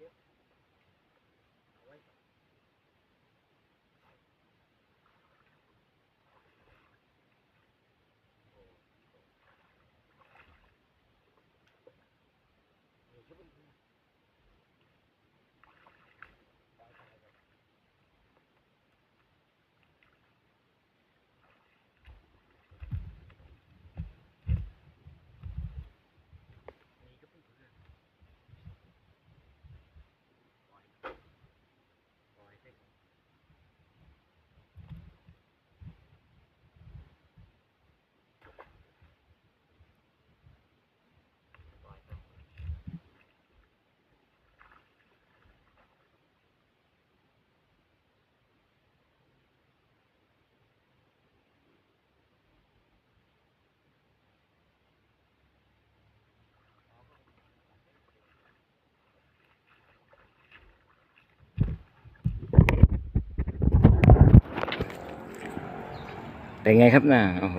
yet. เป็นไงครับน่ะโอ้โห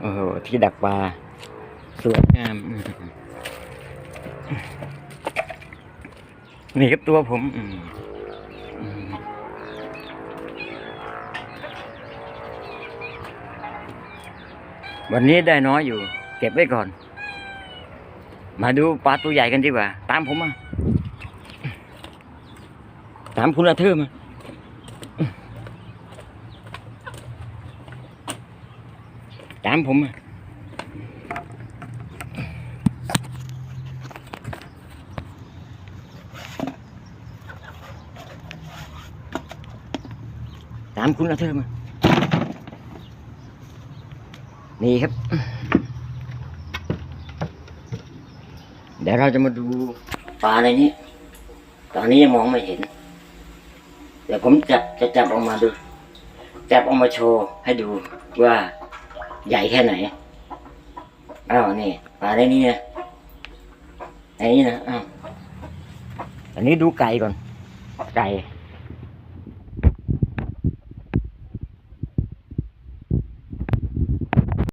โอ้โหที่ดักปลาสวยงาม นี่ครับตัวผมวันนี้ได้น้อยอยู่ เก็บไว้ก่อน มาดูปลาตัวใหญ่กันดีกว่า ตามผมมา ตามคุณอาเธอร์มา ตามผมมาตามคุณอาเธอมานี่ครับ เดี๋ยวเราจะมาดูปลาในนี้ ตอนนี้ยังมองไม่เห็น เดี๋ยวผมจับจะจับออกมาดู จับออกมาโชว์ให้ดูว่า ใหญ่แค่ไหน อ้าวนี่ปลาได้นี่นะในนี้นะ อ้าว อันนี้ดูไก่ก่อน ไก่